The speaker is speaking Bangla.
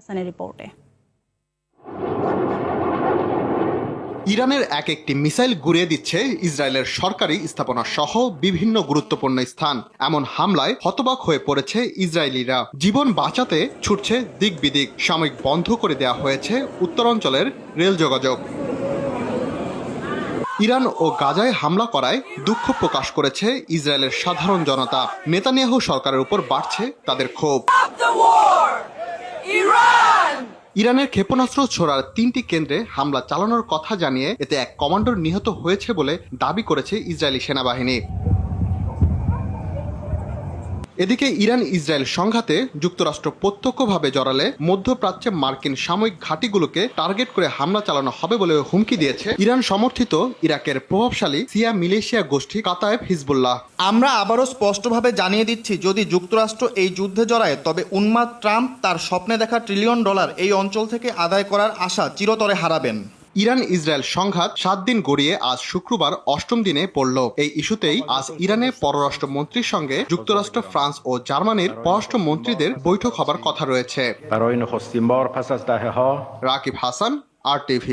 হাসানের রিপোর্টে। ইরানের এক একটি মিসাইল গুড়িয়ে দিচ্ছে ইসরায়েলের সরকারি স্থাপনা সহ বিভিন্ন গুরুত্বপূর্ণ স্থান। এমন হামলায় হতবাক হয়ে পড়েছে ইসরায়েলিরা। জীবন বাঁচাতে ছুটছে দিক বিদিক। সাময়িক বন্ধ করে দেওয়া হয়েছে উত্তরাঞ্চলের রেল যোগাযোগ। ইরান ও গাজায় হামলা করায় দুঃখ প্রকাশ করেছে ইসরায়েলের সাধারণ জনতা। নেতানিয়াহু সরকারের উপর বাড়ছে তাদের ক্ষোভ। ইরানের ক্ষেপণাস্ত্র ছোড়ার তিনটি কেন্দ্রে হামলা চালানোর কথা জানিয়ে এতে এক কমান্ডার নিহত হয়েছে বলে দাবি করেছে ইসরায়েলি সেনাবাহিনী। এদিকে ইরান ইসরায়েল সংঘাতে যুক্তরাষ্ট্র প্রত্যক্ষভাবে জড়ালে মধ্যপ্রাচ্যে মার্কিন সাময়িক ঘাঁটিগুলোকে টার্গেট করে হামলা চালানো হবে বলে হুমকি দিয়েছে ইরান সমর্থিত ইরাকের প্রভাবশালী সিয়া মিলেশিয়া গোষ্ঠী কাতায়েব হিজবুল্লাহ। আমরা আবারও স্পষ্টভাবে জানিয়ে দিচ্ছি, যদি যুক্তরাষ্ট্র এই যুদ্ধে জড়ায়, তবে উন্মাদ ট্রাম্প তার স্বপ্নে দেখা ট্রিলিয়ন ডলার এই অঞ্চল থেকে আদায় করার আশা চিরতরে হারাবেন। ইরান ইসরায়েল সংঘাত সাত দিন গড়িয়ে আজ শুক্রবার অষ্টম দিনে পড়ল। এই ইস্যুতেই আজ ইরানের পররাষ্ট্র মন্ত্রীর সঙ্গে যুক্তরাষ্ট্র ফ্রান্স ও জার্মানির পররাষ্ট্র মন্ত্রীদের বৈঠক হবার কথা রয়েছে। Rakib Hasan R TV.